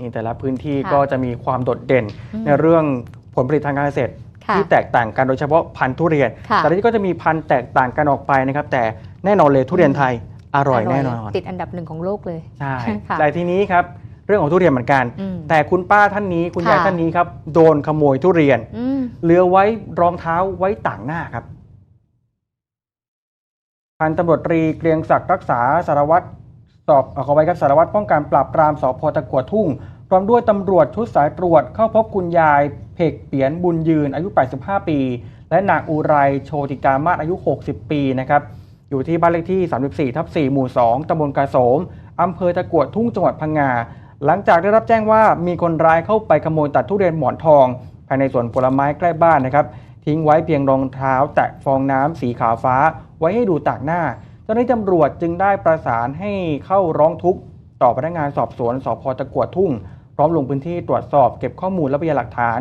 นี่แต่ละพื้นที่ค่ะก็จะมีความโดดเด่น อืมในเรื่องผลผลิตทางการเกษตร ค่ะที่แตกต่างกันโดยเฉพาะพันธุ์ทุเรียน ค่ะแต่ละที่ก็จะมีพันธุ์แตกต่างกันออกไปนะครับ แต่แน่นอนเลยทุเรียนไทยอร่อยแน่นอนติดอันดับหนึ่งของโลกเลย ใช่ค่ะ แต่ทีนี้ครับเรื่องของทุเรียนเหมือนกัน อืม แต่คุณป้าท่านนี้คุณยายค่ะ ท่านนี้ครับโดนขโมยทุเรียนอืม เหลือไว้รองเท้าไว้ต่างหน้าครับพันตำรวจตรีเกรียงศักดิ์รักษาสารวัตร สอบเอ่อขอไว้ครับสารวัตรป้องกันปราบปรามสพตะกัวทุ่งพร้อมด้วยตำรวจชุดสายตรวจเข้าพบคุณยายเพกเปียนบุญยืนอายุ 85 ปี และนางอุไรโชติกามาศอายุ 60 ปีนะครับอยู่ที่บ้านเลขที่ 34 ทับ 4 หมู่ 2ตำบลกาโสมอำเภอตะกัวทุ่งจังหวัดพังงา หลังจากได้รับแจ้งว่ามีคนร้ายเข้าไปขโมยตัดทุเรียนหมอนทอง ภายในสวนผลไม้ใกล้บ้านนะครับ ทิ้งไว้เพียงรองเท้าแตะฟองน้ำสีขาวฟ้า ไว้ให้ดูต่างหน้า เจ้าหน้าที่ตำรวจจึงได้ประสานให้เข้าร้องทุกข์ต่อพนักงานสอบสวนสพตะกัวทุ่ง พร้อมลงพื้นที่ตรวจสอบเก็บข้อมูลและพยานหลักฐาน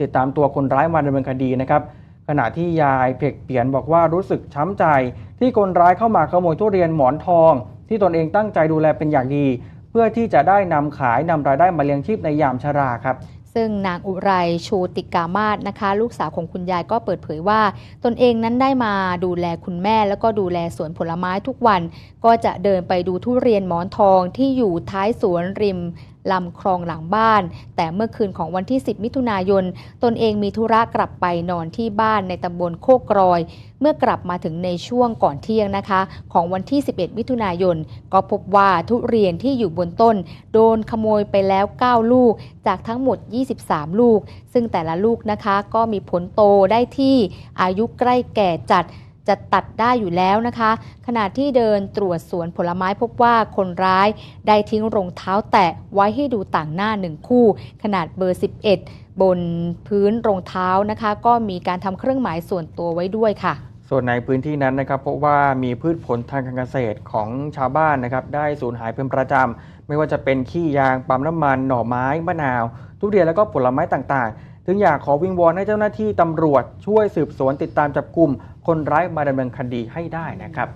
ติดตามตัวคนร้ายมาดำเนินคดีนะครับ ขณะที่ยายเพกเปียนบอกว่ารู้สึกช้ำใจ ที่คนร้ายเข้ามาขโมยทุเรียนหมอนทอง ที่ตนเองตั้งใจดูแลเป็นอย่างดี เพื่อที่จะได้นำขายนำรายได้มาเลี้ยงชีพในยามชราครับซึ่งนางอุไรชูติกามาศนะคะ ลูกสาวของคุณยายก็เปิดเผยว่า ตนเองนั้นได้มาดูแลคุณแม่แล้วก็ดูแลสวนผลไม้ทุกวัน ก็จะเดินไปดูทุเรียนหมอนทองที่อยู่ท้ายสวนริม ลำคลองหลังบ้าน แต่เมื่อคืนของวันที่ 10 มิถุนายน ตนเองมีธุระกลับไปนอนที่บ้านในตำบลโคกรอย เมื่อกลับมาถึงในช่วงก่อนเที่ยงนะคะ ของวันที่ 11 มิถุนายน ก็พบว่าทุเรียนที่อยู่บนต้น โดนขโมยไปแล้ว 9 ลูก จากทั้งหมด 23 ลูก ซึ่งแต่ละลูกนะคะก็มีผลโตได้ที่อายุใกล้แก่จัด จะตัดได้อยู่แล้วนะคะ ขณะที่เดินตรวจสวนผลไม้พบว่าคนร้ายได้ทิ้งรองเท้าแตะไว้ให้ดูต่างหน้าหนึ่งคู่ ขนาดเบอร์ 11 บนพื้นรองเท้านะคะ ก็มีการทำเครื่องหมายส่วนตัวไว้ด้วยค่ะส่วนในพื้นที่นั้นนะครับพบว่ามีพืชผลทางการเกษตรของชาวบ้านนะครับได้สูญหายเป็นประจำ ไม่ว่าจะเป็นขี้ยาง ปั๊มน้ำมัน หน่อไม้ มะนาว ทุเรียนแล้วก็ผลไม้ต่าง ถึงอยากขอวิงวอนให้เจ้าหน้าที่ตำรวจช่วยสืบสวนติดตามจับกลุ่มคนร้ายมาดำเนินคดีให้ได้นะครับ